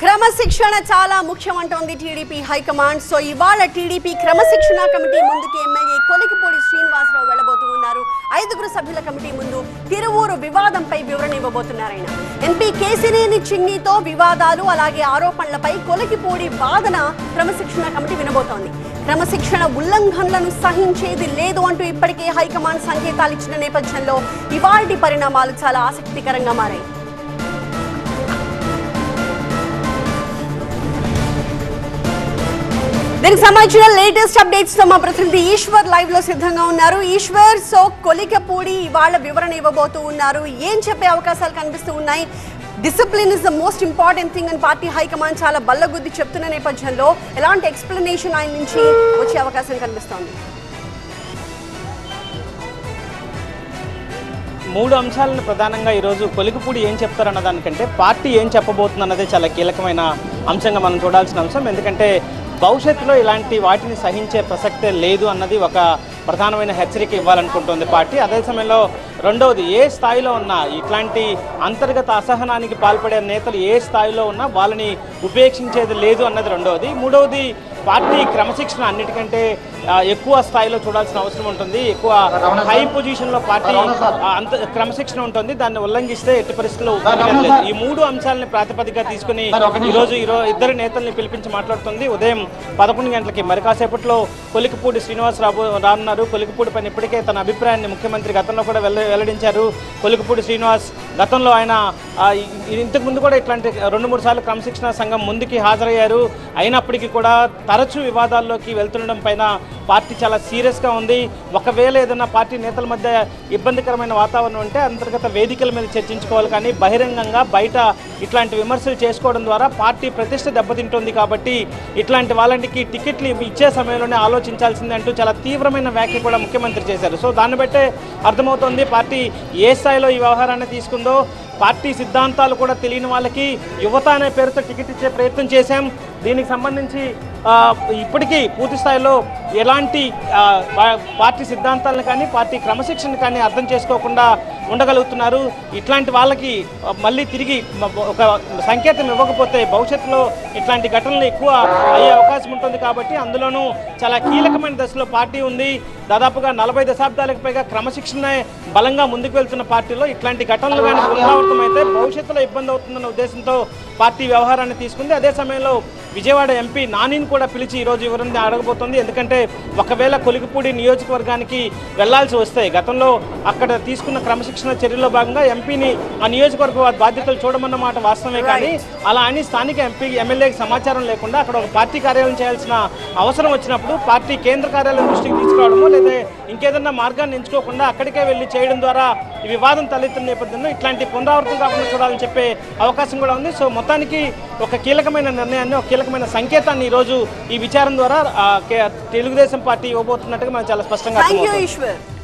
క్రమశిక్షణ చాలా ముఖ్యమంటోంది టీడీపీ హైకమాండ్. సో ఇవాళ టీడీపీ క్రమశిక్షణ కమిటీ ముందుకి ఎమ్మెల్యే కొలికిపూడి శ్రీనివాసరావు వెళ్ళబోతూ ఉన్నారు. ఐదుగురు సభ్యుల కమిటీ ముందు తిరువూరు వివాదంపై వివరణ ఇవ్వబోతున్నారు ఆయన. ఎంపీ కేసినేని చిన్నితో వివాదాలు అలాగే ఆరోపణలపై కొలికిపూడి వాదన క్రమశిక్షణ కమిటీ వినబోతోంది. క్రమశిక్షణ ఉల్లంఘనలను సహించేది లేదు అంటూ ఇప్పటికే హైకమాండ్ సంకేతాలు ఇచ్చిన నేపథ్యంలో ఇవాల్టి పరిణామాలు చాలా ఆసక్తికరంగా మారాయి. దీనికి సంబంధించిన లేటెస్ట్ అప్డేట్స్తో మా ప్రతినిధి ఈశ్వర్ లైవ్లో సిద్ధంగా ఉన్నారు. ఈశ్వర్ సో కొలికపూడి ఇవాళ వివరణ ఇవ్వబోతూ ఉన్నారు. ఏం చెప్పే అవకాశాలు కనిపిస్తూ ఉన్నాయి? Discipline is the most important thing అని పార్టీ హైకమాండ్ చాలా బల్లగుద్ది చెప్తున్న నేపథ్యంలో ఎలాంటి ఎక్స్ప్లెనేషన్ ఆయన నుంచి వచ్చే అవకాశం కనిపిస్తోంది? మూడు అంశాలను ప్రధానంగా ఈరోజు కొలికపూడి ఏం చెప్తారన్న దానికంటే పార్టీ ఏం చెప్పబోతుంది అన్నదే చాలా కీలకమైన అంశంగా మనం చూడాల్సిన అంశం. ఎందుకంటే భవిష్యత్తులో ఇలాంటి వాటిని సహించే ప్రసక్తే లేదు అన్నది ఒక ప్రధానమైన హెచ్చరిక ఇవ్వాలనుకుంటుంది పార్టీ. అదే సమయంలో రెండవది ఏ స్థాయిలో ఉన్నా ఇట్లాంటి అంతర్గత అసహనానికి పాల్పడే నేతలు ఏ స్థాయిలో ఉన్నా వాళ్ళని ఉపేక్షించేది లేదు అన్నది రెండవది. మూడవది పార్టీ క్రమశిక్షణ అన్నిటికంటే ఎక్కువ స్థాయిలో చూడాల్సిన అవసరం ఉంటుంది. ఎక్కువ హై పొజిషన్లో పార్టీ అంత క్రమశిక్షణ ఉంటుంది. దాన్ని ఉల్లంఘిస్తే ఎట్టి పరిస్థితుల్లో లేదు. ఈ మూడు అంశాలని ప్రాతిపదికగా తీసుకుని ఈరోజు ఈరోజు ఇద్దరు నేతల్ని పిలిపించి మాట్లాడుతుంది. ఉదయం పదకొండు గంటలకి. మరి కాసేపట్లో కొలికిపూడి శ్రీనివాస్ రాబో రానున్నారు. కొలికిపూడి పైన ఇప్పటికే తన అభిప్రాయాన్ని ముఖ్యమంత్రి గతంలో కూడా వెల్ల వెల్లడించారు. కొలికిపూడి శ్రీనివాస్ గతంలో ఆయన ఆ, ఇ- ఇంతకు ముందు కూడా ఇట్లాంటి రెండు మూడు సార్లు క్రమశిక్షణ సంఘం ముందుకి హాజరయ్యారు. అయినప్పటికీ కూడా తరచూ వివాదాల్లోకి వెళ్తుండడం పైన పార్టీ చాలా సీరియస్గా ఉంది. ఒకవేళ ఏదైనా పార్టీ నేతల మధ్య ఇబ్బందికరమైన వాతావరణం ఉంటే అంతర్గత వేదికల మీద చర్చించుకోవాలి. కానీ బహిరంగంగా బయట ఇట్లాంటి విమర్శలు చేసుకోవడం ద్వారా పార్టీ ప్రతిష్ట దెబ్బతింటుంది కాబట్టి ఇట్లాంటి వాళ్ళకి టికెట్లు ఇచ్చే సమయంలోనే ఆలోచించాల్సిందే అంటూ చాలా తీవ్రమైన వ్యాఖ్య కూడా ముఖ్యమంత్రి చేశారు. సో దాన్ని బట్టే అర్థమవుతోంది పార్టీ ఏ స్థాయిలో ఈ వ్యవహారాన్ని తీసుకుందో. పార్టీ సిద్ధాంతాలు కూడా తెలియని వాళ్ళకి యువత అనే పేరుతో టికెట్ ఇచ్చే ప్రయత్నం చేశాం. దీనికి సంబంధించి ఇప్పటికీ పూర్తి స్థాయిలో ఎలాంటి పార్టీ సిద్ధాంతాలను కానీ పార్టీ క్రమశిక్షణ కానీ అర్థం చేసుకోకుండా ఉండగలుగుతున్నారు. ఇట్లాంటి వాళ్ళకి మళ్ళీ తిరిగి ఒక సంకేతం ఇవ్వకపోతే భవిష్యత్తులో ఇట్లాంటి ఘటనలు ఎక్కువ అయ్యే అవకాశం ఉంటుంది కాబట్టి అందులోనూ చాలా కీలకమైన దశలో పార్టీ ఉంది. దాదాపుగా నలభై దశాబ్దాలకు పైగా క్రమశిక్షణ బలంగా ముందుకు వెళ్తున్న పార్టీలో ఇట్లాంటి ఘటనలు కానీ పునరావృతమైతే భవిష్యత్తులో ఇబ్బంది అవుతుందన్న ఉద్దేశంతో పార్టీ వ్యవహారాన్ని తీసుకుంది. అదే సమయంలో విజయవాడ ఎంపీ నానిని కూడా పిలిచి ఈరోజు వివరణ అడగబోతోంది. ఎందుకంటే ఒకవేళ కొలిగిపూడి నియోజకవర్గానికి వెళ్ళాల్సి వస్తే గతంలో అక్కడ తీసుకున్న క్రమశిక్షణ చర్యల్లో భాగంగా ఎంపీని ఆ నియోజకవర్గ బాధ్యతలు చూడమన్న మాట వాస్తవమే కానీ అలా అని స్థానిక ఎంపీ ఎమ్మెల్యేకి సమాచారం లేకుండా అక్కడ ఒక పార్టీ కార్యాలయం చేయాల్సిన అవసరం వచ్చినప్పుడు పార్టీ కేంద్ర కార్యాలయం దృష్టికి తీసుకురావడమో లేదా ఇంకేదన్నా మార్గాన్ని ఎంచుకోకుండా అక్కడికే వెళ్ళి చేయడం ద్వారా ఈ వివాదం తలెత్తిన నేపథ్యంలో ఇట్లాంటి పునరావృతం కాకుండా చూడాలని చెప్పే అవకాశం కూడా ఉంది. సో మొత్తానికి ఒక కీలకమైన నిర్ణయాన్ని ఒక కీలకమైన సంకేతాన్ని ఈరోజు ఈ విచారం ద్వారా తెలుగుదేశం పార్టీ ఇవ్వబోతున్నట్టుగా మనకు చాలా స్పష్టంగా